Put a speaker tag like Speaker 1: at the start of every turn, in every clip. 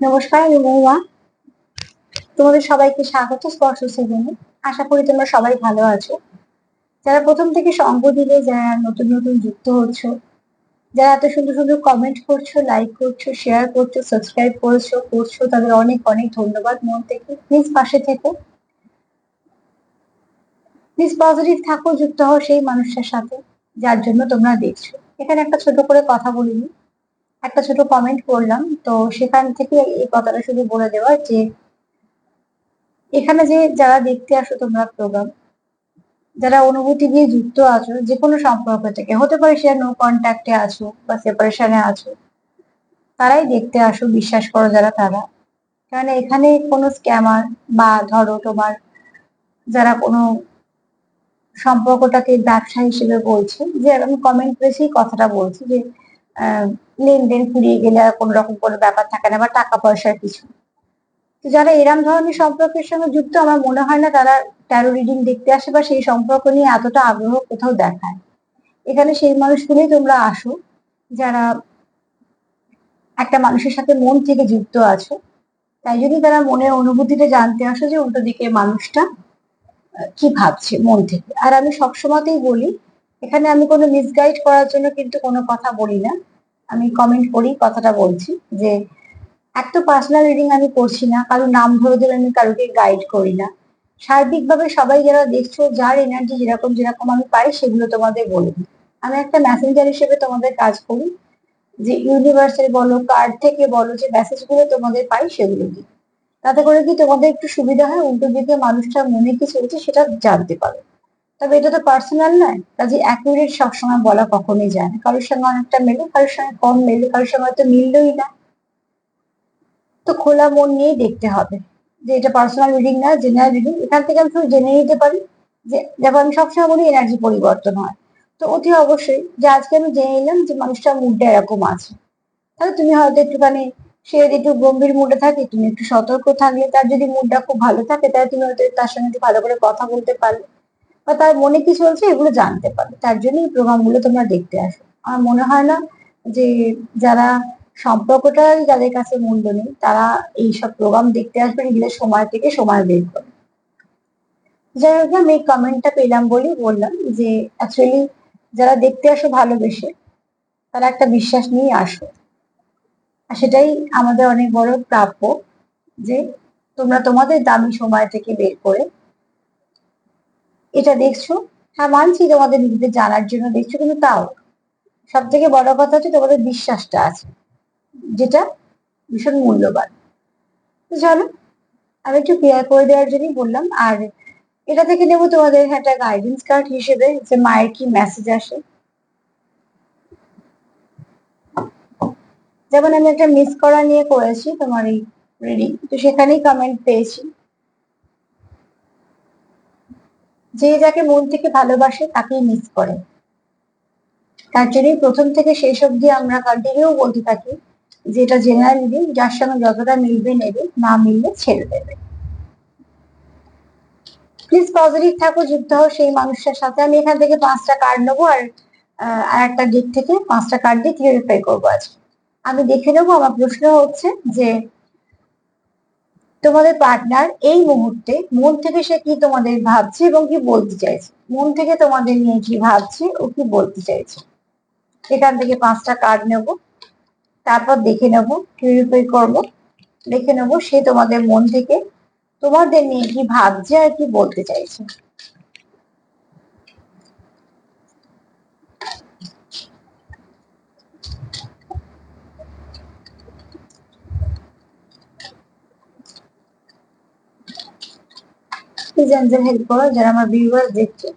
Speaker 1: নমস্কার তোমাদের সবাইকে স্বাগত স্পর্শ সেভেনে। আশা করি তোমরা সবাই ভালো আছো। যারা প্রথম থেকে সঙ্গ দিলে, যারা নতুন নতুন যুক্ত হচ্ছ, যারা এত সুন্দর সুন্দর কমেন্ট করছ লাইক করছ শেয়ার করছ সাবস্ক্রাইব করছ করছ, তাদের অনেক অনেক ধন্যবাদ মন থেকে। প্লিজ পাশে থেকো। প্লিজ পজিটিভ থাকো, যুক্ত হও সেই মানুষটার সাথে, যার জন্য তোমরা দেখছ। এখানে একটা ছোট করে কথা বলিনি একটা ছোট কমেন্ট করলাম। তো সেখান থেকে এই কথাটা শুধু বলে দেওয়া যে, এখানে যে যারা দেখতে আসো তোমরা প্রোগ্রাম যারা অনুভূতি দিয়ে যুক্ত আছো যে কোনো সম্পর্ক থেকে, হতে পারে সে নো কন্ট্যাক্টে আছো বা সেপারেশনে আছো, তারাই দেখতে আসো, বিশ্বাস করো যারা তারা। কারণ এখানে কোনো স্ক্যামার বা ধরো তোমার যারা কোনো সম্পর্কটাকে ব্যবসা হিসেবে বলছে, যে আমি কমেন্ট করেছি কথাটা বলছি যে লেনদেন ফুরিয়ে গেলে আর কোনো রকম কোনো ব্যাপার থাকে না বা টাকা পয়সার কিছু। তো যারা এরম ধরনের সম্পর্কের সঙ্গে যুক্ত, আমার মনে হয় না তারা ট্যারো রিডিং দেখতে আসে বা সেই সম্পর্ক নিয়ে এতটা আগ্রহ কোথাও দেখায়। এখানে সেই মানুষগুলোই তোমরা আসো, যারা একটা মানুষের সাথে মন থেকে যুক্ত আছো। তাই জন্য তারা মনের অনুভূতিটা জানতে আসো যে উল্টো দিকে মানুষটা কি ভাবছে মন থেকে। আর আমি সবসময়তেই বলি, এখানে আমি কোনো মিসগাইড করার জন্য কিন্তু কোনো কথা বলি না। আমি কমেন্ট করি, কথাটা বলছি যে এক তো পার্সোনাল রিডিং আমি করছি না, কারও নাম ধরে ধরে আমি কারোকে গাইড করি না। সার্বিকভাবে সবাই যারা দেখছ, যার এনার্জি যেরকম যেরকম আমি পাই, সেগুলো তোমাদের বলে। আমি একটা মেসেঞ্জার হিসেবে তোমাদের কাজ করি, যে ইউনিভার্সের বলো কার্ড থেকে বলো, যে মেসেজগুলো তোমাদের পাই, সেগুলো দিই। তাতে করে কি তোমাদের একটু সুবিধা হয়, উল্টো দিকে মানুষটার মনে কি চলছে, সেটা জানতে পারো। তবে এটা তো পার্সোনাল নয়। কাজে অ্যাকুরেট সবসময় বলা কখনোই যায় না। কারোর সঙ্গে অনেকটা মেলে, কারোর সঙ্গে কম মেলে, কারোর সঙ্গে হয়তো মিললই না। তো খোলা মন নিয়েই দেখতে হবে যে এটা পার্সোনাল রিডিং না জেনারেল রিডিং এখান থেকে আমি শুধু জেনে নিতে পারি যে দেখো, আমি সবসময় বলি এনার্জি পরিবর্তন হয়। তো অতি অবশ্যই যে আজকে আমি জেনে নিলাম যে মানুষটার মুডটা এরকম আছে। তাহলে তুমি হয়তো একটুখানি সে যদি একটু গম্ভীর মুডে থাকে, তুমি একটু সতর্ক থাকলে, তার যদি মুডটা খুব ভালো থাকে, তাহলে তুমি হয়তো তার সঙ্গে একটু ভালো করে কথা বলতে পারলে। বা তার মনে কি চলছে এগুলো জানতে পারবে। তার জন্য এই প্রোগ্রামগুলো তোমরা দেখতে আসো আমার মনে হয় না যে যারা সম্পর্কটাই যাদের কাছে মূল্য নেই, তারা এইসব প্রোগ্রাম দেখতে আসবে, নিজেদের সময় থেকে সময় বের করে। যাই হোক আমি কমেন্টটা পেলাম বলেই বললাম যে অ্যাকচুয়ালি যারা দেখতে আসো ভালোবেসে, তারা একটা বিশ্বাস নিয়ে আসো। আর সেটাই আমাদের অনেক বড় প্রাপ্য যে তোমরা তোমাদের দামি সময় থেকে বের করে এটা দেখছ? হ্যাঁ মানছি তোমাদের নিজেদের জানার জন্য দেখছ, কিন্তু তাও। সব থেকে বড় কথা হচ্ছে তোমাদের বিশ্বাসটা আছে, যেটা ভীষণ মূল্যবান। চলো, আমি একটু ক্লিয়ার করে দেওয়ার জন্যই বললাম। আর এটা থেকে নেব তোমাদের একটা গাইডেন্স কার্ড হিসেবে, যে মায়ের কি মেসেজ আসে। যেমন আমি একটা মিস করা নিয়ে করেছি তোমার এই রিডিং তো সেখানেই কমেন্ট পেয়েছি। যে যাকে মন থেকে ভালোবাসে তাকেই মিস করে। তার জন্যই প্রথম থেকে শেষ অব্দি আমরা কন্টিনিউ বলতে থাকি যে এটা জেনারেল যার সঙ্গে যতটা মিলবে নেবে, না মিললে ছেড়ে দেবে। প্লিজ পজিটিভ থাকো, যুক্ত হও সেই মানুষটার সাথে। আমি এখান থেকে পাঁচটা কার্ড নেব আর আর একটা দিক থেকে পাঁচটা কার্ড দিয়ে ক্লিয়ারিফাই করব আজকে। আমি দেখে নেব, আমার প্রশ্ন হচ্ছে যে তোমাদের পার্টনার এই মুহূর্তে মন থেকে সে কি তোমাদের ভাবছে এবং কি বলতে চাইছে? মন থেকে তোমাদের নিয়ে কি ভাবছে ও কি বলতে চাইছে? এখান থেকে পাঁচটা কার্ড নেব। তারপর দেখে নেব পিউরিফাই করব দেখে নেব সে তোমাদের মন থেকে তোমাদের নিয়ে কি ভাবছে আর কি বলতে চাইছে। সিটিজেনদের হেল্প করো যারা আমার ভিউয়ার দেখছে।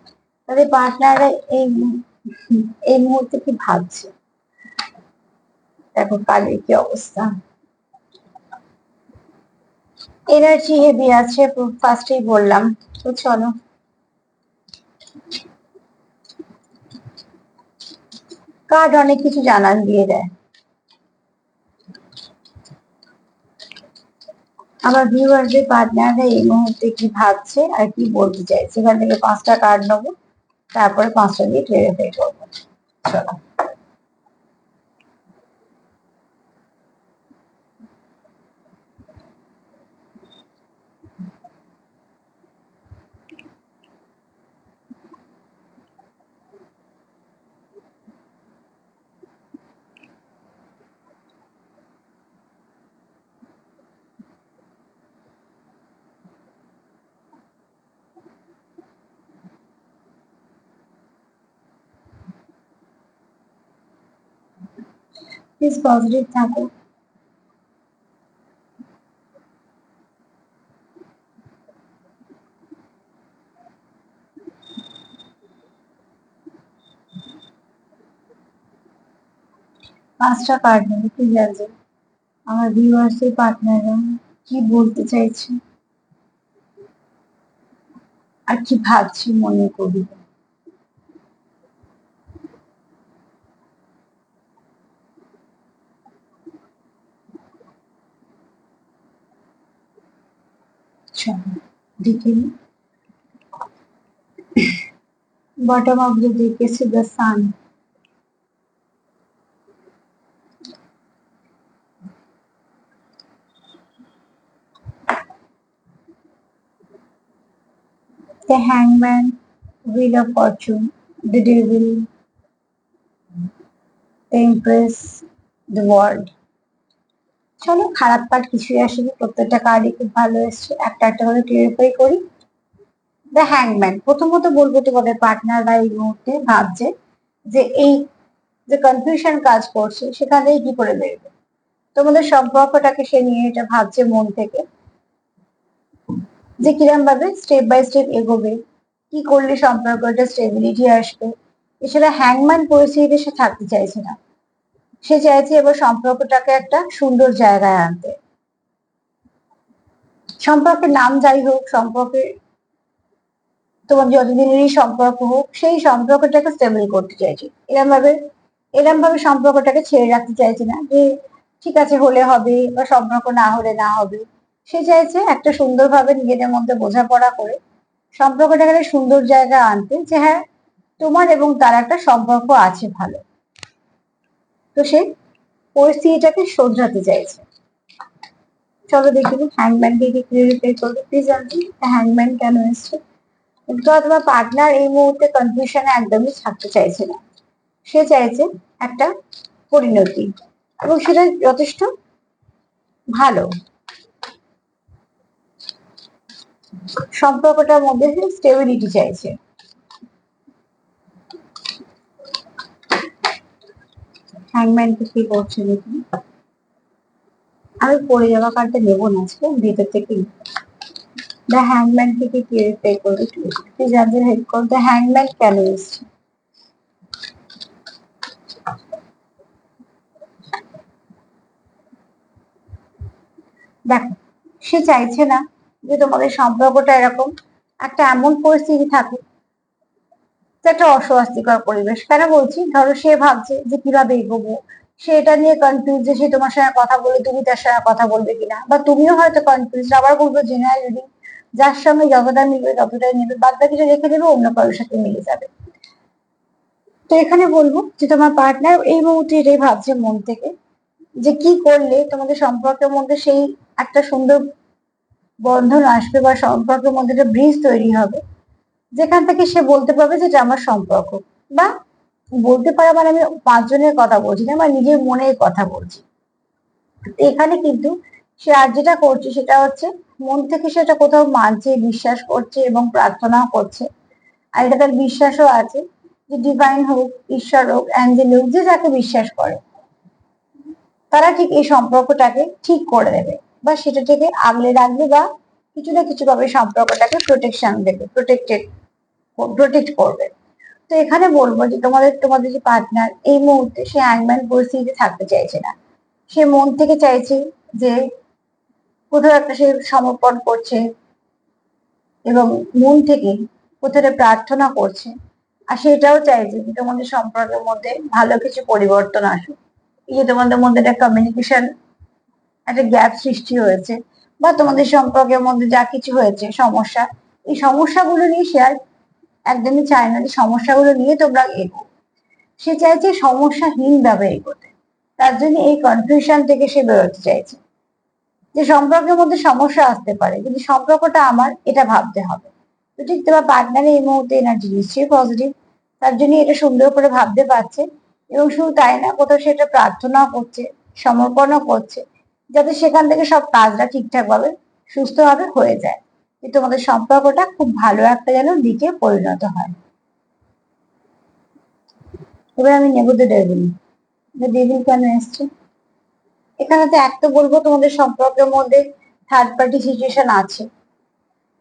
Speaker 1: তাদের পার্টনাররা এই এই মুহূর্তে কি ভাবছে? দেখো কালের কি অবস্থা। এনার্জি হেভি আছে ফার্স্টেই বললাম, তো চলো। কার্ড অনেক কিছু জানান দিয়ে দেয়। আমার ভিউয়ারদের পার্টনাররা এই মুহূর্তে কি ভাবছে আর কি বলতে চাইছে? এখান থেকে পাঁচটা কার্ড নেব, তারপরে পাঁচটা দিয়ে ক্লিয়ারিফাই করব। চলো। প্লিজ পজিটিভ থাকো পাঁচটা কার্ড নেবে ঠিক আছে আমার ভিউয়ার্সের পার্টনাররা কি বলতে চাইছে? আর কি ভাবছি মনে করি continue. Bottom of the lake is the sun. The hangman, wheel of fortune, the devil, the empress, the world. চলো, খারাপ কার্ড কিছুই আসেনি। প্রত্যেকটা কার্ডই খুব ভালো এসছে। একটা একটা করে ক্লিয়ারিফাই করি। দ্য হ্যাংম্যান প্রথমত বলব তোমাদের পার্টনাররা এই মুহূর্তে ভাবছে যে এই যে কনফিউশন কাজ করছে সেখান থেকে কি করে বেরোবে? তোমাদের সম্পর্কটাকে সে নিয়ে এটা ভাবছে মন থেকে। যে কিরম ভাবে স্টেপ বাই স্টেপ এগোবে, কি করলে সম্পর্কটা স্টেবিলিটি আসবে? এছাড়া হ্যাংম্যান পরিস্থিতিতে সে থাকতে চাইছে না। সে চাইছে এবার সম্পর্কটাকে একটা সুন্দর জায়গায় আনতে। সম্পর্কের নাম যাই হোক, সম্পর্কে তোমার যতদিনেরই সম্পর্ক হোক, সেই সম্পর্কটাকে স্টেবল করতে চাইছি। এরম ভাবে এরম ভাবে সম্পর্কটাকে ছেড়ে রাখতে চাইছি না যে, ঠিক আছে, হলে হবে বা সম্পর্ক না হলে না হবে। সে চাইছে একটা সুন্দরভাবে নিজেদের মধ্যে বোঝাপড়া করে সম্পর্কটাকে সুন্দর জায়গায় আনতে যে হ্যাঁ তোমার এবং তার একটা সম্পর্ক আছে ভালো। তো সে পরিস্থিতিটাকে শোধরাতে চাইছে। চলো দেখি হ্যাংম্যানকে কি ক্লিয়ারিফাই করবে। প্লিজ আন্টি হ্যাংম্যান কেন এসছে? কিন্তু তোমার পার্টনার এই মুহূর্তে কনফিউশনে একদমই থাকতে চাইছে না। সে চাইছে একটা পরিণতি এবং সেটা যথেষ্ট ভালো। সম্পর্কটার মধ্যে স্টেবিলিটি চাইছে। হ্যাংম্যানকে কি করছে দেখুন। আমি পড়ে যাওয়া কার্ডটা নেব না আজকে, ভেতর থেকে। দ্য হ্যাংম্যান থেকে ক্লিয়ারিফাই করবে প্লিজ আমাদের হেল্প করো দ্য হ্যাংম্যান কেন এসছে? দেখো, সে চাইছে না যে তোমাদের সম্পর্কটা এরকম, একটা এমন পরিস্থিতি থাকে একটা অস্বস্তিকর পরিবেশ। কেন বলছি? ধরো সে ভাবছে যে কীভাবে এগোবো। সে এটা নিয়ে কনফিউজ যে সে তোমার সঙ্গে কথা বলে, তুমি তার সঙ্গে কথা বলবে কিনা? বা তুমিও হয়তো কনফিউজ আবার বলব জেনারেল রিডিং যার সঙ্গে যতটা মিলবে, ততটাই নেবে বাদ বাকিটা রেখে দেবে, অন্য কারোর সাথে মিলে যাবে। তো এখানে বলব যে তোমার পার্টনার এই মুহূর্তে এটাই ভাবছে মন থেকে যে কি করলে তোমাদের সম্পর্কের মধ্যে সেই একটা সুন্দর বন্ধন আসবে বা সম্পর্কের মধ্যে একটা ব্রিজ তৈরি হবে। যেখান থেকে সে বলতে পারবে যে এটা আমার সম্পর্ক। বা বলতে পারা মানে আমি পাঁচজনের কথা বলছি, না আমার নিজের মনের কথা বলছি। এখানে কিন্তু সে আর যেটা করছে সেটা হচ্ছে মন থেকে সেটা কোথাও মানছে, বিশ্বাস করছে এবং প্রার্থনাও করছে। আর এটা তার বিশ্বাসও আছে যে ডিভাইন হোক, ঈশ্বর হোক অ্যাঞ্জেল হোক, যে যাকে বিশ্বাস করে। তারা ঠিক এই সম্পর্কটাকে ঠিক করে দেবে বা সেটা থেকে আগলে রাখবে বা কিছু না কিছু ভাবে সম্পর্কটাকে প্রোটেকশন দেবে প্রোটেক্টেড প্রোটেক্ট করবে। তো এখানে বলব যে তোমাদের তোমাদের যে পার্টনার এই মুহূর্তে সে হ্যাংম্যান পরিস্থিতিতে থাকতে চাইছে না। সে মন থেকে চাইছে যে কোথাও একটা সে সমর্পণ করছে এবং মন থেকে কোথাও প্রার্থনা করছে। আর সেটাও চাইছে যে তোমাদের সম্পর্কের মধ্যে ভালো কিছু পরিবর্তন আসুক। এই যে তোমাদের মধ্যে একটা কমিউনিকেশন একটা গ্যাপ সৃষ্টি হয়েছে বা তোমাদের সম্পর্কের মধ্যে যা কিছু হয়েছে, সমস্যা, এই সমস্যাগুলো নিয়ে সে আর একদমই চায় না যে সমস্যাগুলো নিয়ে তোমরা এগো। সে চাইছে সমস্যাহীন ভাবে এগোতে। তার জন্য এই কনফিউশন থেকে সে বেরোতে চাইছে। যে সম্পর্কের মধ্যে সমস্যা আসতে পারে, কিন্তু সম্পর্কটা আমার, এটা ভাবতে হবে। তো ঠিক তোমার পার্টনার এই মুহূর্তে এনার্জি নিশ্চয়ই পজিটিভ তার জন্য এটা সুন্দর করে ভাবতে পারছে। এবং শুধু তাই না, কোথাও সেটা প্রার্থনাও করছে, সমর্পণও করছে, যাতে সেখান থেকে সব কাজটা ঠিকঠাক ভাবে সুস্থভাবে হয়ে যায়। যে তোমাদের সম্পর্কটা খুব ভালো একটা যেন দিকে পরিণত হয়। এবার আমি নেব দ্য ডেভিল কেন এসছে? এখানে তো এক তো বলব তোমাদের সম্পর্কের মধ্যে থার্ড পার্টি সিচুয়েশন আছে।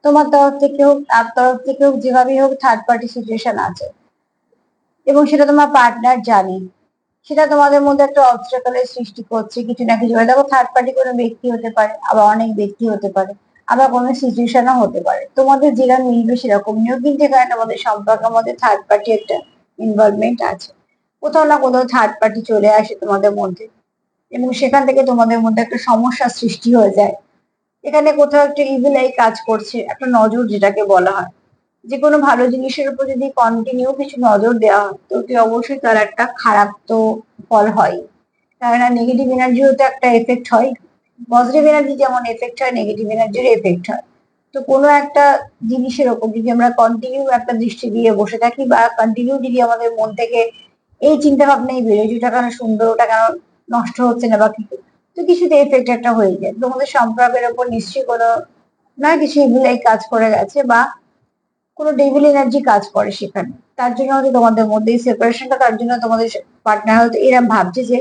Speaker 1: তোমার তরফ থেকে হোক, তার তরফ থেকে হোক, যেভাবেই হোক থার্ড পার্টি সিচুয়েশন আছে। এবং সেটা তোমার পার্টনার জানে। সেটা তোমাদের মধ্যে একটা অবস্ট্রাকলের সৃষ্টি করছে। কিছু না কিছু। দেখো থার্ড পার্টি কোনো ব্যক্তি হতে পারে, আবার অনেক ব্যক্তি হতে পারে। আবার কোনো সিচুয়েশনও হতে পারে। তোমাদের যেটা মিলবে সেরকম নিয়েও কিন্তু এখানে তোমাদের সম্পর্কের মধ্যে থার্ড পার্টি একটা ইনভলভমেন্ট আছে। কোথাও না কোথাও থার্ড পার্টি চলে আসে তোমাদের মধ্যে। এবং সেখান থেকে তোমাদের মধ্যে একটা সমস্যার সৃষ্টি হয়ে যায়। এখানে কোথাও একটা ইভিল আই কাজ করছে, একটা নজর যেটাকে বলা হয়। যে কোনো ভালো জিনিসের উপর যদি কন্টিনিউ কিছু নজর দেওয়া হয়, তো অতি অবশ্যই তার একটা খারাপ তো ফল হয় কেননা নেগেটিভ এনার্জিও তো একটা এফেক্ট হয় পজিটিভ এনার্জি যেমন এফেক্ট হয় নেগেটিভ এনার্জির এফেক্ট হয়। তো কোনো একটা জিনিসের ওপর যদি আমরা কন্টিনিউ একটা দৃষ্টি দিয়ে বসে থাকি বা কন্টিনিউ যদি আমাদের মন থেকে এই চিন্তা ভাবনাই বেরোয় যে ওটা কেন সুন্দর, ওটা কেন নষ্ট হচ্ছে না বা কিছু তো কিছুতে এফেক্ট একটা হয়ে যায়। তোমাদের সম্পর্কের ওপর নিশ্চয়ই কোনো না কিছু এগুলাই কাজ করে গেছে বা কোনো ডেভিল এনার্জি কাজ করে সেখানে। তার জন্য হয়তো তোমাদের মধ্যে এই সেপারেশনটা তার জন্য তোমাদের পার্টনার হয়তো এরম ভাবছে যে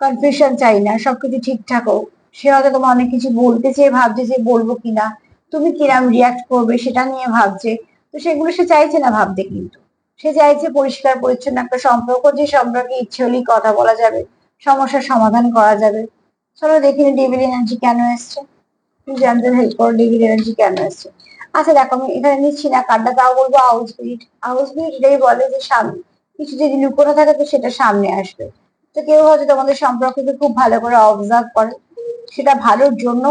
Speaker 1: কনফিউশন চাই না, সবকিছু ঠিকঠাক হোক। সে হয়তো তোমার অনেক কিছু বলতে চেয়ে ভাবছে যে বলব কিনা। তুমি কিরাম রিয়াক্ট করবে সেটা নিয়ে ভাবছে। তো সেগুলো সে চাইছে না ভাবতে কিন্তু। সে চাইছে পরিষ্কার, পরিচ্ছন্ন একটা সম্পর্ক যে সম্পর্কে ইচ্ছে হলেই কথা বলা যাবে, সমস্যার সমাধান করা যাবে। চলো দেখি ডেভিল এনার্জি কেন এসছে। তুমি জানতে হেল্প করো ডেভিল এনার্জি কেন এসছে। আচ্ছা দেখো, আমি এখানে নিচ্ছি না কার্ডটা, তাও বলব হাউস বিট হাউস বিট এটাই বলে যে সামনে কিছু যদি লুকোনো থাকে তো সেটা সামনে আসবে। তো কেউ হয়তো তোমাদের সম্পর্ককে খুব ভালো করে অবজার্ভ করে। সেটা ভালোর জন্য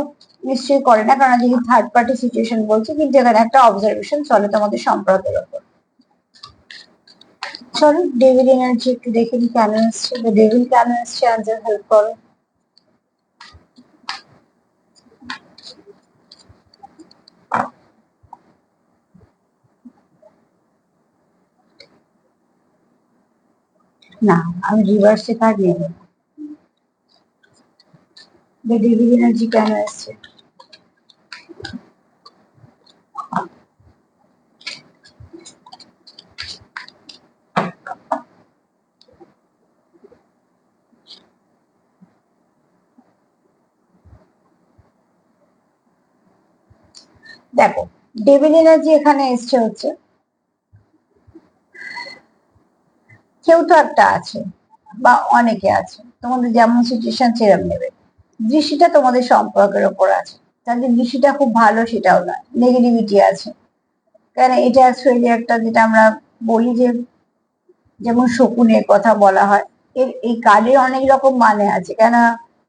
Speaker 1: নিশ্চয়ই করে না, কারণ যেহেতু থার্ড পার্টি সিচুয়েশন বলছে, কিন্তু এখানে একটা অবজারভেশন চলে তোমাদের সম্পর্কের ওপর। চলো ডেভিল এনার্জি একটু দেখে নি কেন এসছে। ডেভিল কেন এসছে? আনসার হেল্প করো। না, আমি রিভার্সে কার্ড নেব ডেভিল এনার্জি কেন এসছে দেখো ডেভিল এনার্জি এখানে এসছে হচ্ছে। কেউ তো একটা আছে, বা অনেকে আছে। তোমাদের যেমন সিচুয়েশন সেরকম নেবে। দৃষ্টিটা তোমাদের সম্পর্কের ওপর আছে। তাদের দৃষ্টিটা খুব ভালো সেটাও নয় নেগেটিভিটি আছে। কেন এটা অ্যাকচুয়ালি একটা যেটা আমরা বলি যে, যেমন শকুনের কথা বলা হয়, এর, এই কার্ডের অনেক রকম মানে আছে। কেন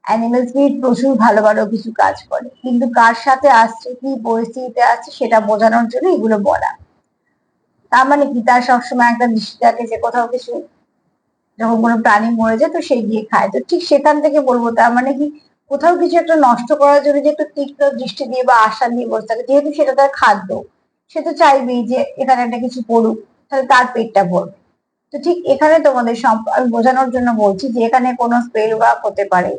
Speaker 1: অ্যানিমেল স্পিরিট প্রচুর ভালো ভালো কিছু কাজ করে, কিন্তু কার সাথে আসছে, কি পরিস্থিতিতে আসছে, সেটা বোঝানোর জন্য এগুলো বলা। তার মানে কি? তার সবসময় একটা দৃষ্টি থাকে যে কোথাও কিছু, যখন কোনো প্রাণী মরে যায়, তো সেই গিয়ে খায়। তো ঠিক সেখান থেকে বলব, তার মানে কি? কোথাও কিছু একটা নষ্ট করার জন্য যে একটু তীক্ষ্ণ দৃষ্টি দিয়ে বা আশা নিয়ে বসে থাকে, যেহেতু সেটা তার খাদ্য, সে তো চাইবেই যে এখানে একটা কিছু পড়ুক, তাহলে তার পেটটা ভরবে। তো ঠিক এখানে তোমাদের আমি বোঝানোর জন্য বলছি যে এখানে কোনো স্পেল ওয়ার্ক হতে পারে,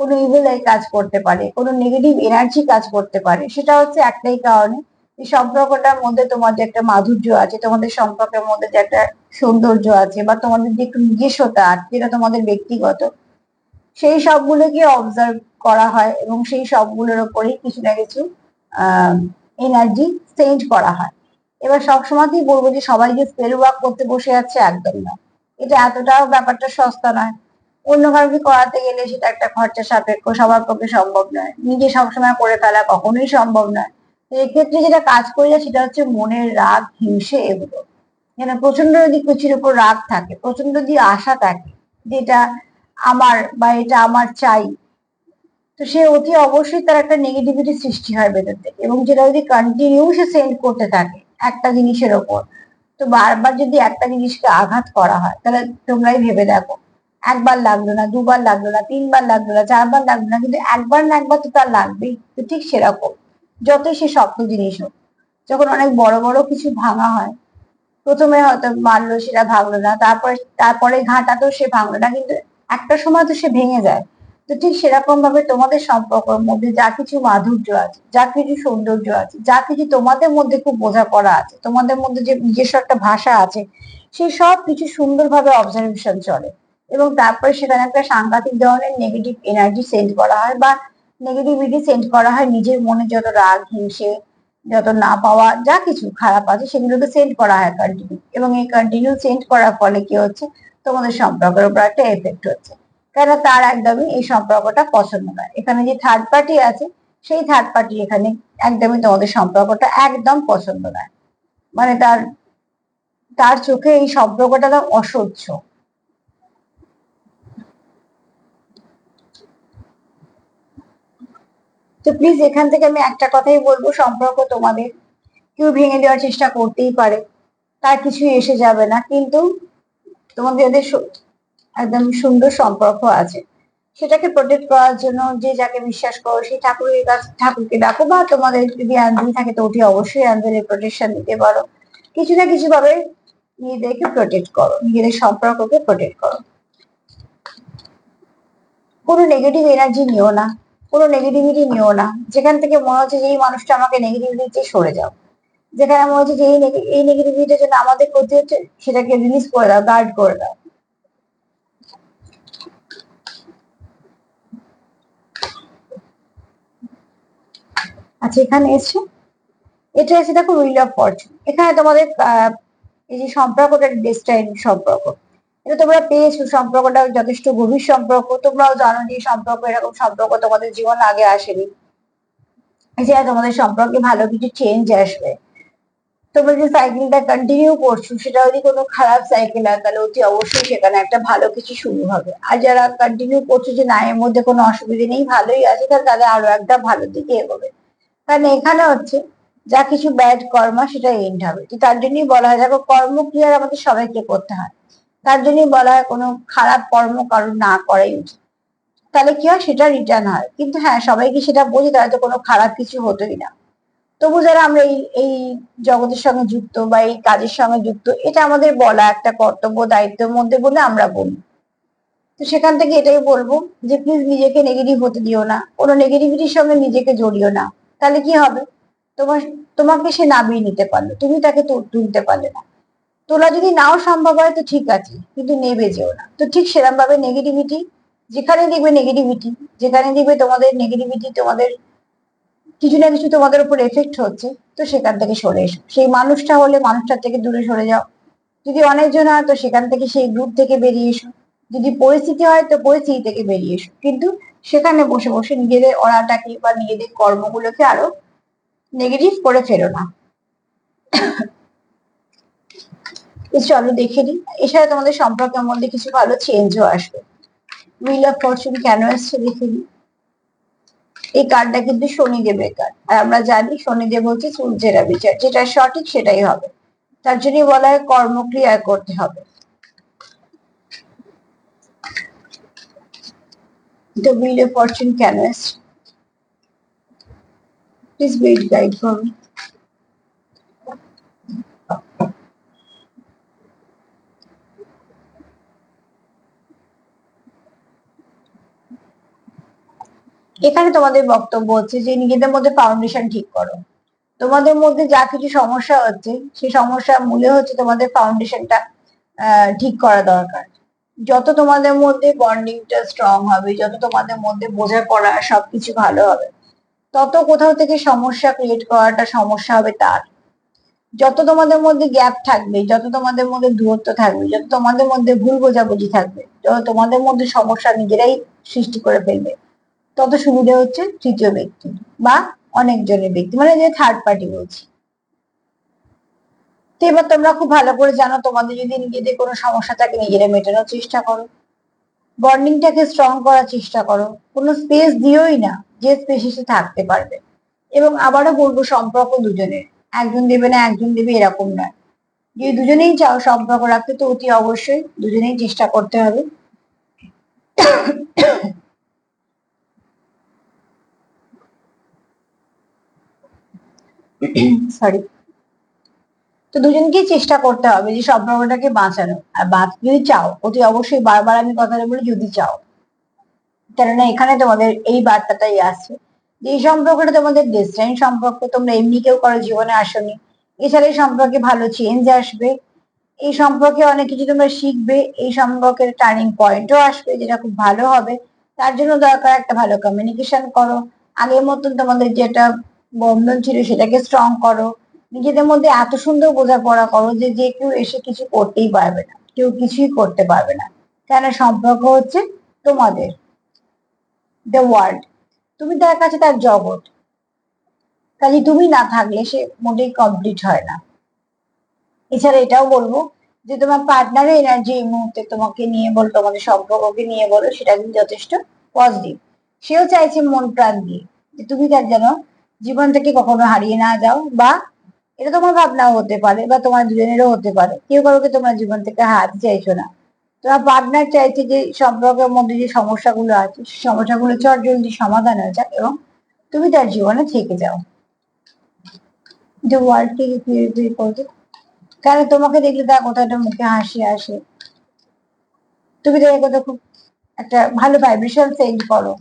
Speaker 1: কোনো ইভিল কাজ করতে পারে, কোনো নেগেটিভ এনার্জি কাজ করতে পারে, সেটা হচ্ছে একটাই কারণে যে সম্পর্কটার মধ্যে তোমার যে একটা মাধুর্য আছে, তোমাদের সম্পর্কের মধ্যে যে একটা সৌন্দর্য আছে, বা তোমাদের যে একটু নিজস্বতা আছে, যেটা তোমাদের ব্যক্তিগত সেই সবগুলোকে অবজার্ভ করা হয় এবং সেই সবগুলোর ওপরেই কিছু না কিছু এনার্জি চেঞ্জ করা হয়। এবার সবসময়তেই বলব যে সবাই যে স্পেল ওয়ার্ক করতে বসে যাচ্ছে একদম না। এটা এতটাও ব্যাপারটা সস্তা নয়। অন্য কাউকে করাতে গেলে সেটা একটা খরচা সাপেক্ষ, সবার পক্ষে সম্ভব নয়। নিজে সবসময় করে ফেলা কখনোই সম্ভব নয়। এক্ষেত্রে যেটা কাজ করে যায় সেটা হচ্ছে মনের রাগ হিংসে এগুলো। যেন প্রচণ্ড যদি কিছুর উপর রাগ থাকে, প্রচণ্ড যদি আশা থাকে, যেটা আমার বা এটা আমার চাই। তো সে অতি অবশ্যই তার একটা নেগেটিভিটি সৃষ্টি হয় ভেতর থেকে এবং যেটা যদি কন্টিনিউ সে সেন্ড করতে থাকে একটা জিনিসের ওপর। তো বারবার যদি একটা জিনিসকে আঘাত করা হয়, তাহলে তোমরাই ভেবে দেখো, একবার লাগল না, দুবার লাগল না, তিনবার লাগল না, চারবার লাগল না, কিন্তু একবার না একবার তো তার লাগবেই। তো ঠিক সেরকম, যতই সে শক্ত জিনিস হোক, যখন অনেক বড় বড় কিছু ভাঙা হয়, প্রথমে হয়তো মারলো, সেটা ভাঙলো না, তারপরে তারপরে ঘাটাতেও সে ভাঙলো না, কিন্তু একটা সময় তো সে ভেঙে যায়। তো ঠিক সেরকম ভাবে তোমাদের সম্পর্কের মধ্যে যা কিছু মাধুর্য আছে, যা কিছু সৌন্দর্য আছে, যা কিছু তোমাদের মধ্যে খুব বোঝাপড়া আছে, তোমাদের মধ্যে যে নিজস্ব একটা ভাষা আছে সেই সব কিছু সুন্দরভাবে অবজারভেশন চলে। এবং তারপরে সেখানে একটা সাংঘাতিক ধরনের নেগেটিভ এনার্জি সেন্ড করা হয় বা নেগেটিভিটি সেন্ড করা হয় নিজের মনে যত রাগ, হিংসে, যত না পাওয়া, যা কিছু খারাপ আছে সেগুলোকে সেন্ড করা হয় কন্টিনিউ এবং এই কন্টিনিউ সেন্ড করার ফলে কি হচ্ছে? তোমাদের সম্পর্কের উপর একটা এফেক্ট হচ্ছে। কেন তার একদমই এই সম্পর্কটা পছন্দ নয় এখানে যে থার্ড পার্টি আছে, সেই থার্ড পার্টি এখানে একদমই তোমাদের সম্পর্কটা একদম পছন্দ নয় মানে তার তার চোখে এই সম্পর্কটা একদম অসহ্য। তো প্লিজ এখান থেকে আমি একটা কথাই বলব, সম্পর্ক তোমাদের কেউ ভেঙে দেওয়ার চেষ্টা করতেই পারে। তার কিছুই এসে যাবে না, কিন্তু তোমাদের ওদের একদম সুন্দর সম্পর্ক আছে। সেটাকে প্রোটেক্ট করার জন্য যে যাকে বিশ্বাস করো, সেই ঠাকুরের কাছে ঠাকুরকে ডাকো বা তোমাদের যদি অ্যাঞ্জেল থাকে তো ওটি অবশ্যই অ্যাঞ্জেলের প্রোটেকশন দিতে পারো। কিছু না কিছু ভাবে নিজেদেরকে প্রোটেক্ট করো, নিজেদের সম্পর্ককে প্রোটেক্ট করো। কোনো নেগেটিভ এনার্জি নিও না, কোনো নেগেটিভিটি নিও না। যেখান থেকে মনে হচ্ছে যে এই মানুষটা আমাকে নেগেটিভিটি দিচ্ছে সরে যাও। যেখানে মনে হচ্ছে যে এই এই নেগেটিভিটির জন্য আমাদের ক্ষতি হচ্ছে সেটাকে রিলিজ করে দাও গার্ড করে দাও। আচ্ছা এখানে এসছে এটা এসে দেখো উইল অফ ফরচুন এখানে তোমাদের এই যে সম্পর্কটা ডেস্টাইন সম্পর্ক। এটা তোমরা পেয়েছ, সম্পর্কটা যথেষ্ট গভীর সম্পর্ক। তোমরাও জানো যে সম্পর্ক এরকম সম্পর্ক তোমাদের জীবন আগে আসেনি। এছাড়া তোমাদের সম্পর্কে ভালো কিছু চেঞ্জ আসবে। তোমরা যে সাইকেলটা কন্টিনিউ করছ, সেটা যদি কোনো খারাপ সাইকেল হয়, তাহলে অতি অবশ্যই সেখানে একটা ভালো কিছু শুরু হবে। আর যারা কন্টিনিউ করছ যে, না, এর মধ্যে কোনো অসুবিধা নেই, ভালোই আছে, তাহলে তাদের আরও একটা ভালো দিকে এগোবে। কারণ এখানে হচ্ছে, যা কিছু ব্যাড কর্ম, সেটা এন্ড হবে। তো তার জন্যই বলা হয়, দেখো, কর্মক্রিয়ার আমাদের সবাইকে করতে হয়। তার জন্যই বলা হয়, কোনো খারাপ কর্ম কারণ না করাই উচিত। তাহলে কি হয়? সেটা রিটার্ন হয়। কিন্তু হ্যাঁ সবাইকে সেটা বোঝে তাহলে তো কোনো খারাপ কিছু হতোই না। তবু যারা আমরা এই এই জগতের সঙ্গে যুক্ত বা এই কাজের সঙ্গে যুক্ত, এটা আমাদের বলা একটা কর্তব্য, দায়িত্বের মধ্যে বলে আমরা বলি। তো সেখান থেকে এটাই বলব যে প্লিজ নিজেকে নেগেটিভ হতে দিও না। কোনো নেগেটিভিটির সঙ্গে নিজেকে জড়িও না। তাহলে কি হবে? তোমার, তোমাকে সে নামিয়ে নিতে পারল। তুমি তাকে তুলতে পারলে না। তোলা যদি নাও সম্ভব হয় তো ঠিক আছে, কিন্তু নেবে যেও না। তো ঠিক সেরকম ভাবে নেগেটিভিটি যেখানে দেখবে নেগেটিভিটি যেখানে দেখবে তোমাদের নেগেটিভিটি তোমাদের কিছু না কিছু তোমাদের উপর এফেক্ট হচ্ছে, তো সেখান থেকে সরে এসো। সেই মানুষটা হলে মানুষটার থেকে দূরে সরে যাও। যদি অনেকজন হয়, তো সেখান থেকে সেই গ্রুপ থেকে বেরিয়ে এসো। যদি পরিস্থিতি হয়, তো পরিস্থিতি থেকে বেরিয়ে এসো। কিন্তু সেখানে বসে বসে নিজেদের অড়াটাকে বা নিজেদের কর্মগুলোকে আরও নেগেটিভ করে ফেরো না। চলো দেখে নিই। এছাড়া তোমাদের সম্পর্কের মধ্যে কিছু ভালো চেঞ্জও আসবে। উইল অফ ফরচুন কেন আসছে দেখে নিই। এই কার্ডটা কিন্তু শনিদেবের কার্ড আর আমরা জানি শনিদেব হচ্ছে সূর্যের বিচার যেটা সঠিক সেটাই হবে তার জন্যই বলা হয় কর্মক্রিয়া করতে হবে The Wheel of Fortune canvas. Please wait, guide for me. এখানে তোমাদের বক্তব্য হচ্ছে যে নিজেদের মধ্যে ফাউন্ডেশন ঠিক করো। তোমাদের মধ্যে যা কিছু সমস্যা হচ্ছে, সেই সমস্যার মূলে হচ্ছে তোমাদের ফাউন্ডেশনটা ঠিক করা দরকার। যত তোমাদের মধ্যে বন্ডিংটা স্ট্রং হবে, যত তোমাদের মধ্যে বোঝাপড়া সবকিছু ভালো হবে, তত কোথাও থেকে সমস্যা ক্রিয়েট করাটা সমস্যা হবে তার। যত তোমাদের মধ্যে গ্যাপ থাকবে, যত তোমাদের মধ্যে দূরত্ব থাকবে, যত তোমাদের মধ্যে ভুল বোঝাবুঝি থাকবে, যত তোমাদের মধ্যে সমস্যা নিজেরাই সৃষ্টি করে ফেলবে তত সুবিধা হচ্ছে তৃতীয় ব্যক্তি বা অনেকজনের ব্যক্তি মানে যে থার্ড পার্টি বলছি। তো এবার তোমরা খুব ভালো করে জানো, তোমাদের যদি নিজেদের কোনো সমস্যা থাকে নিজেরা মেটানোর চেষ্টা করো। বন্ডিংটাকে স্ট্রং করার চেষ্টা করো। কোনো স্পেস দিওই না যে স্পেসে সে থাকতে পারবে। এবং আবারও বলব, সম্পর্ক দুজনের। একজন দেবে না, একজন দেবে এরকম নয়। যদি দুজনেই চাও সম্পর্ক রাখতে, তো অতি অবশ্যই দুজনেই চেষ্টা করতে হবে। সরি তো দুজনকেই চেষ্টা করতে হবে যে সম্পর্কটাকে বাঁচানো। আর বাদ যদি চাও, অতি অবশ্যই বারবার আমি কথাটা বলি যদি চাও। কেননা এখানে তোমাদের এই বার্তাটাই আছে যে এই সম্পর্কটা তোমাদের ডেস্টাইন সম্পর্ক, তোমরা এমনি কেউ করো জীবনে আসনি। এছাড়া এই সম্পর্কে ভালো চেঞ্জ আসবে। এই সম্পর্কে অনেক কিছু তোমরা শিখবে। এই সম্পর্কের টার্নিং পয়েন্টও আসবে, যেটা খুব ভালো হবে। তার জন্য দরকার একটা ভালো কমিউনিকেশন করো। আগের মতন তোমাদের যেটা বন্ধন ছিল, সেটাকে স্ট্রং করো। নিজেদের মধ্যে এত সুন্দর বোঝাপড়া করো যে যে কেউ এসে কিছু করতেই পারবে না, কেউ কিছুই করতে পারবে না। কেন? সম্পর্ক হচ্ছে তোমাদের দ্য ওয়ার্ল্ড তুমি তার কাছে তার জগৎ। কাজে তুমি না থাকলে সে মোটেই কমপ্লিট হয় না। এছাড়া এটাও বলব যে, তোমার পার্টনারের এনার্জি এই মুহূর্তে তোমাকে নিয়ে বলো, তোমাদের সম্পর্ককে নিয়ে বলো, সেটা কিন্তু যথেষ্ট পজিটিভ সেও চাইছে মন প্রাণ দিয়ে যে, তুমি তার যেন জীবন থেকে কখনো হারিয়ে না যাও, বা এটা তোমার ভাবনাও হতে পারে, বা তোমার দুজনেরও হতে পারে। কেউ কারোকে তোমার জীবন থেকে হারাতে চাইছো না। তোমার পার্টনার চাইছে যে সম্পর্কের মধ্যে যে সমস্যাগুলো আছে, সেই সমস্যাগুলো চট জলদি সমাধান হয়ে যাক এবং তুমি তার জীবনে থেকে যাও। যে করবে কারণ তোমাকে দেখলে তার কোথাও একটা মুখে হাসি আসে। তুমি তাদের খুব একটা ভালো ভাইব্রেশন সেন্ড করো।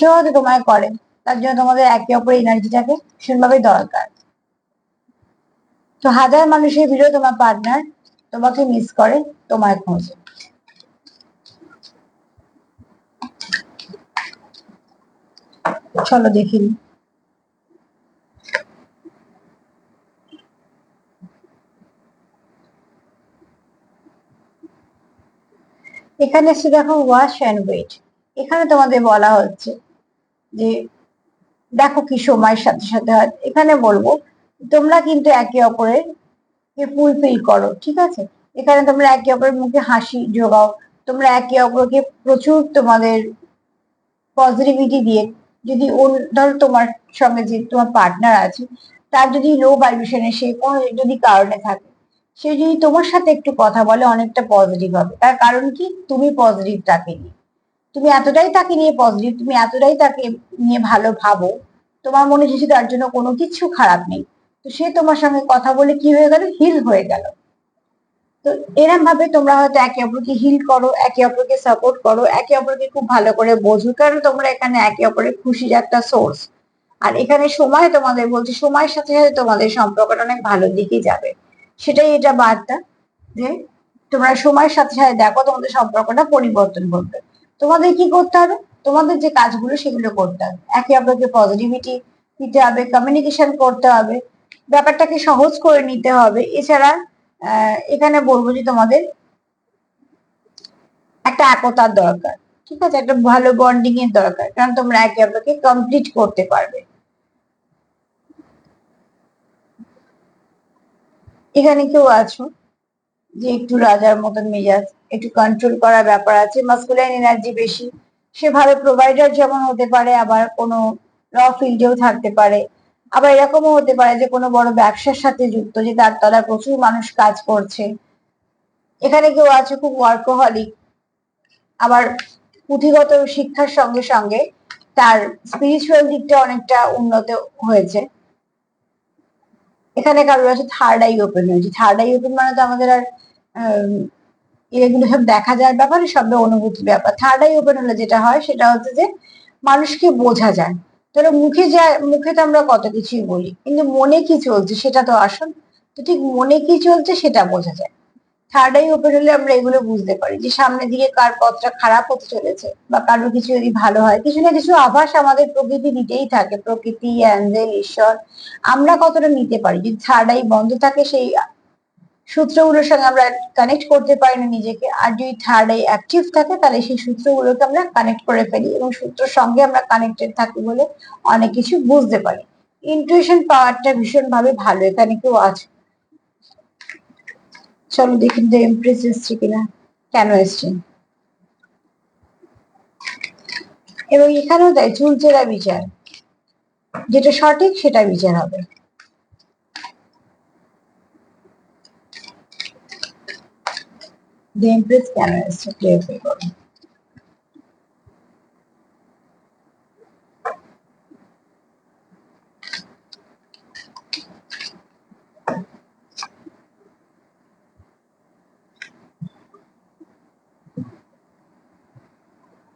Speaker 1: সেও হয়তো তোমায় করে। তার জন্য তোমাদের একে অপরের এনার্জিটাকে ভীষণভাবে দরকার। তো হাজার মানুষের ভিড়েও তোমার পার্টনার তোমাকে মিস করে, তোমায় খোঁজে। চলো দেখিনি এখানে এসে দেখো ওয়াশ অ্যান্ড ওয়েট এখানে তোমাদের বলা হচ্ছে যে, দেখো কি সময়ের সাথে সাথে হয়। এখানে বলব, তোমরা কিন্তু একে অপরের কে ফুলফিল করো, ঠিক আছে? এখানে তোমরা একে অপরের মুখে হাসি যোগাও তোমরা একে অপরকে প্রচুর তোমাদের পজিটিভিটি দিয়ে, যদি ধরো তোমার সঙ্গে যে তোমার পার্টনার আছে, তার যদি লো ভাইব্রেশনে সে কোনো যদি কারণে থাকে, সে যদি তোমার সাথে একটু কথা বলে, অনেকটা পজিটিভ হবে। তার কারণ কি? তুমি পজিটিভ তাকে নিয়ে তুমি এতটাই তাকে নিয়ে পজিটিভ তুমি এতটাই তাকে নিয়ে ভালো ভাবো, তোমার মনে যে তার জন্য কোনো কিছু খারাপ নেই। তো সে তোমার সঙ্গে কথা বলে কি হয়ে গেল? হিল হয়ে গেল। তো এরম ভাবে তোমরা হয়তো একে অপরকে হিল করো, একে অপরকে সাপোর্ট করো, একে অপরকে খুব ভালো করে বোঝো, কারণ তোমরা এখানে একে অপরের খুশির একটা সোর্স আর এখানে সময় তোমাদের বলছে, সময়ের সাথে সাথে তোমাদের সম্পর্কটা অনেক ভালো দিকে যাবে। সেটাই এটা বার্তা যে তোমরা সময়ের সাথে সাথে দেখো তোমাদের সম্পর্কটা পরিবর্তন করবে তোমাদের কি করতে হবে? তোমাদের যে কাজগুলো সেগুলো করতে হবে। একে অপরকে পজিটিভিটি দিতে হবে কমিউনিকেশন করতে হবে, ব্যাপারটাকে সহজ করে নিতে হবে। এছাড়া এখানে বলব যে তোমাদের একটা একতার দরকার, ঠিক আছে? একটা ভালো বন্ডিং এর দরকার, কারণ তোমরা একে অপরকে কমপ্লিট করতে পারবে। এখানে কেউ আছো? যে একটু রাজার মতন মেজাজ। একটু কন্ট্রোল করার ব্যাপার আছে। মাস্কুলাইন এনার্জি বেশি। সে ভালো প্রোভাইডার যেমন হতে পারে, আবার কোনো র ফিল্ডেও থাকতে পারে। আবার এরকমও হতে পারে যে কোনো বড় ব্যবসার সাথে যুক্ত, যে তার তলায় প্রচুর মানুষ কাজ করছে। এখানে কেউ আছে খুব ওয়ার্কোহলিক আবার পুঁথিগত শিক্ষার সঙ্গে সঙ্গে তার স্পিরিচুয়াল দিকটা অনেকটা উন্নত হয়েছে। এখানে কারোর আছে থার্ড আই ওপেন হয়েছে। থার্ড আই ওপেন মানে তো আমাদের আর এগুলো সব দেখা যায় ব্যাপারে, সব অনুভূতির ব্যাপার। থার্ড আই ওপেন হলে যেটা হয় সেটা হচ্ছে যে মানুষকে বোঝা যায়। তাহলে মুখে যায়, মুখে তো আমরা কত কিছুই বলি, কিন্তু মনে কি চলছে সেটা তো আসল। তো ঠিক মনে কি চলছে সেটা বোঝা যায়। থার্ড আই ওপেন হলে আমরা এগুলো বুঝতে পারি যে সামনের দিকে কার পথটা খারাপ হতে চলেছে বা কারও কিছু যদি ভালো হয়, কিছু না কিছু আভাস আমাদের প্রকৃতি দিতেই থাকে। প্রকৃতি, অ্যাঞ্জেল, ঈশ্বর, আমরা কতটা নিতে পারি? যদি থার্ড আই বন্ধ থাকে সেই সূত্রগুলোর সঙ্গে আমরা কানেক্ট করতে পারি না নিজেকে। আর যদি থার্ড আই অ্যাক্টিভ থাকে, তাহলে সেই সূত্রগুলোকে আমরা কানেক্ট করে ফেলি এবং সূত্রের সঙ্গে আমরা কানেক্টেড থাকি বলে অনেক কিছু বুঝতে পারি। ইন্টুইশন পাওয়ারটা ভীষণ ভাবে ভালো, এখানে কেউ আছে? চলো দেখি যে এমপ্রেস এসছে কিনা, কেন এসছে? এবং এখানেও দেয় চুলচেরা বিচার। যেটা সঠিক, সেটা বিচার হবে। The Empress কেন এসছে ক্লিয়ারফাই করো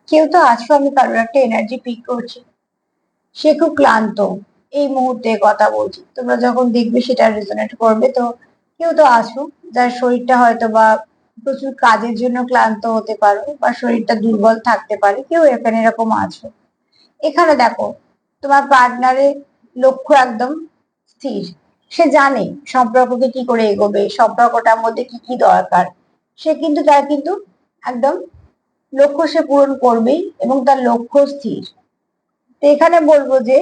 Speaker 1: কেউ তো আছো, আমি কারোর একটা এনার্জি পিক করছি। সে খুব ক্লান্ত। এই মুহূর্তে কথা বলছি। তোমরা যখন দেখবে সেটা রেজনেট করবে, তো কেউ তো আছো, যার শরীরটা হয়তো বা প্রচুর কাজের জন্য ক্লান্ত হতে পারো বা শরীরটা দুর্বল থাকতে পারে, কেউ এখানে এরকম আছো। এখানে দেখো, তোমার পার্টনারের লক্ষ্য একদম স্থির। সে জানে সম্পর্ককে কি করে এগোবে সম্পর্কটার মধ্যে কি কি দরকার। সে কিন্তু তার কিন্তু একদম লক্ষ্য সে পূরণ করবেই এবং তার লক্ষ্য স্থির। তো এখানে বলব যে,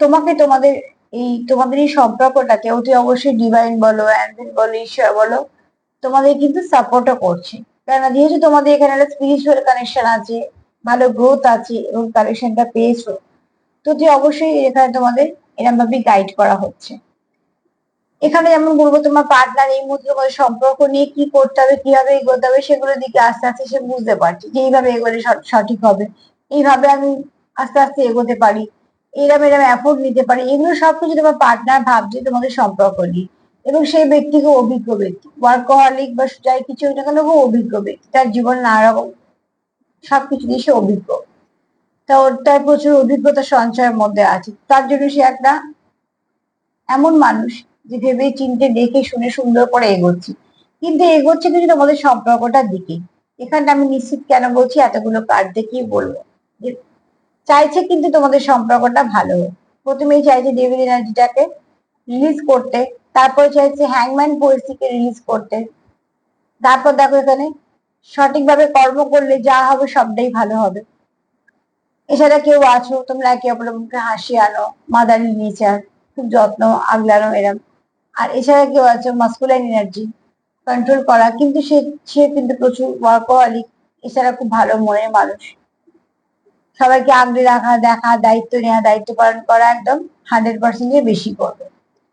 Speaker 1: তোমাকে তোমাদের এই তোমাদের এই সম্পর্কটাকে অতি অবশ্যই ডিভাইন বলো অ্যাঞ্জেল বলো, ঈশ্বর বলো তোমাদের কিন্তু সাপোর্টও করছে। কেননা যেহেতু তোমাদের এখানে একটা স্পিরিচুয়াল কানেকশন আছে, ভালো গ্রোথ আছে এবং কানেকশনটা পেয়েছ, তো যে অবশ্যই এখানে তোমাদের এরকম ভাবে গাইড করা হচ্ছে। এখানে যেমন বলব, তোমার পার্টনার এই মুহূর্তে তোমাদের সম্পর্ক নিয়ে কি করতে হবে, কীভাবে এগোতে হবে, সেগুলোর দিকে আস্তে আস্তে সে বুঝতে পারছে যে এইভাবে এগোলে সঠ- সঠিক হবে। এইভাবে আমি আস্তে আস্তে এগোতে পারি, এরম এরম এফোর্ট নিতে পারি, এগুলো সবকিছু তোমার পার্টনার ভাবছে তোমাদের সম্পর্ক নিয়ে। এবং সেই ব্যক্তি খুব অভিজ্ঞ ব্যক্তি। ওয়ার্কহলিক বা যাই কিছু না কেন অভিজ্ঞ ব্যক্তি। তার জীবন নানা রকম সবকিছু দিয়ে সে অভিজ্ঞ। তা ওর, তার প্রচুর অভিজ্ঞতা, সঞ্চয়ের মধ্যে আছে। তার জন্য সে একটা এমন মানুষ যে ভেবে চিনতে, দেখে, শুনে সুন্দর করে এগোচ্ছে। কিন্তু এগোচ্ছে কিন্তু তোমাদের সম্পর্কটার দিকে। এখানটা আমি নিশ্চিত কেন বলছি, এতগুলো কার্ড দেখিয়ে বলব? যে চাইছে কিন্তু তোমাদের সম্পর্কটা ভালো প্রথমেই চাইছে ডেভিল এনার্জিটাকে রিলিজ করতে তারপর চাইছে হ্যাংম্যান পরিস্থিতিকে রিলিজ করতে। তারপর দেখো এখানে, সঠিকভাবে কর্ম করলে যা হবে সবটাই ভালো হবে। এছাড়া কেউ আছো, তোমরা একে অপরের মুখে হাসি আনো, মাদারি নেচার খুব যত্ন আগলানো এরম। আর এছাড়া কেউ আছে মাস্কুলাইন এনার্জি কন্ট্রোল করা, কিন্তু সে সে কিন্তু প্রচুর ওয়ার্কহলিক এছাড়া খুব ভালো মনের মানুষ। সবাইকে আগলে রাখা, দেখা, দায়িত্ব নেওয়া দায়িত্ব পালন করা একদম হান্ড্রেড পার্সেন্টের বেশি করবে।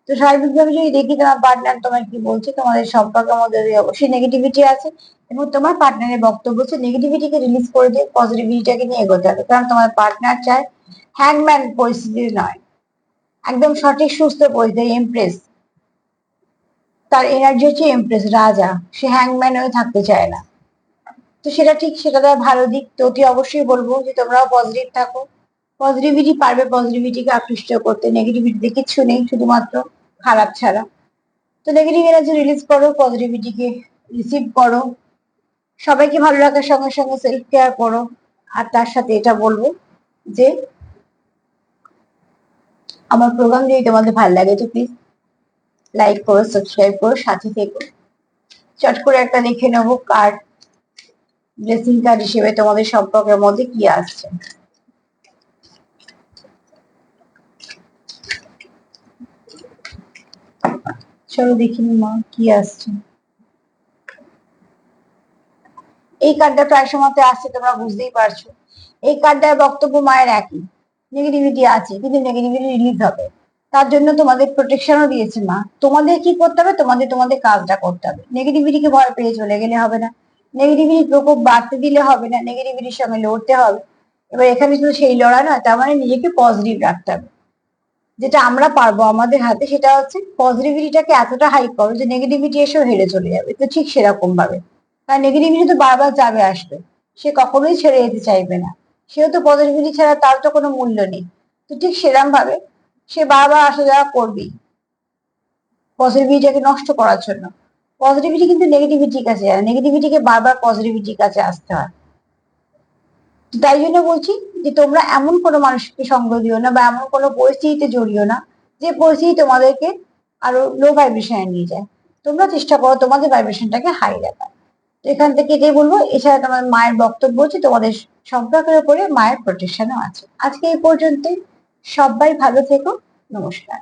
Speaker 1: তো স্বাভাবিকভাবে যদি দেখি তোমার পার্টনার তোমার কি বলছে, তোমাদের সম্পর্কের মধ্যে অবশ্যই নেগেটিভিটি আছে এবং তোমার পার্টনারের বক্তব্য হচ্ছে নেগেটিভিটিকে রিলিজ করে দিয়ে পজিটিভিটিটাকে নিয়ে এগোতে হবে। কারণ তোমার পার্টনার চায় হ্যাংম্যান পরিস্থিতি নয়। একদম সঠিক, সুস্থ পরিস্থিতি এমপ্রেস তার এনার্জি হচ্ছে এমপ্রেস রাজা। সে হ্যাংম্যান হয়ে থাকতে চায় না। তো সেটা ঠিক, সেটা তার ভালো দিক। তো অতি অবশ্যই বলব যে তোমরাও পজিটিভ থাকো। পজিটিভিটি পারবে পজিটিভিটিকে আকৃষ্ট করতে। নেগেটিভিটি কিচ্ছু নেই, শুধুমাত্র খারাপ ছাড়া। তো নেগেটিভ এনার্জি রিলিজ করো পজিটিভিটিকে রিসিভ করো। সবাইকে ভালো রাখার সঙ্গে সঙ্গে সেলফ কেয়ার করো। আর তার সাথে এটা বলব যে, আমার প্রোগ্রাম যদি তোমাদের ভালো লাগে তো প্লিজ লাইক করো সাবস্ক্রাইব করো, সাথে থেকো। চট করে একটা দেখে নেব কার্ড ব্লেসিং কার্ড হিসেবে তোমাদের সম্পর্কের মধ্যে কি আসছে। চলো দেখিনি মা, কি আসছে। এই কার্ডটা প্রায় সময় আসছে, তোমরা বুঝতেই পারছ। এই কার্ডটার বক্তব্য মায়ের একই। নেগেটিভিটি আছে, কিন্তু নেগেটিভিটি রিলিজ হবে। তার জন্য তোমাদের প্রোটেকশনও দিয়েছে মা। তোমাদের কি করতে হবে? তোমাদের তোমাদের কাজটা করতে হবে। নেগেটিভিটিকে ভয় পেয়ে চলে গেলে হবে না। নেগেটিভিটি প্রকোপ বাড়তে দিলে হবে না। নেগেটিভিটির সঙ্গে লড়তে হবে। এবার এখানে শুধু সেই লড়াই নয়, তার মানে নিজেকে পজিটিভ রাখতে হবে। যেটা আমরা পারব আমাদের হাতে, সেটা হচ্ছে পজিটিভিটিটাকে এতটা হাই করো যে নেগেটিভিটি এসেও হেরে চলে যাবে। তো ঠিক সেরকম ভাবে কারণ নেগেটিভিটি তো বারবার যাবে, আসবে। সে কখনোই ছেড়ে যেতে চাইবে না। সেও তো পজিটিভিটি ছাড়া তার তো কোনো মূল্য নেই। তো ঠিক সেরকম ভাবে সে বারবার আসা যাওয়া করবেই। পজিটিভিটিকে নষ্ট করার জন্য। পজিটিভিটি কিন্তু নেগেটিভিটির কাছে যায়। নেগেটিভিটিকে বারবার পজিটিভিটির কাছে আসতে হয়। তাই জন্য বলছি যে তোমরা এমন কোনো মানুষকে সঙ্গ দিও না বা এমন কোনো পরিস্থিতিতে জড়িও না যে পরিস্থিতি তোমাদেরকে আরও লো ভাইব্রেশনে নিয়ে যায়। তোমরা চেষ্টা করো তোমাদের ভাইব্রেশনটাকে হাই রাখার তো এখান থেকে এটাই বলব, এছাড়া তোমার মায়ের বক্তব্য হচ্ছে তোমাদের সম্পর্কের উপরে মায়ের প্রোটেকশনও আছে। আজকে এই পর্যন্তই। সবাই ভালো থেকো। নমস্কার।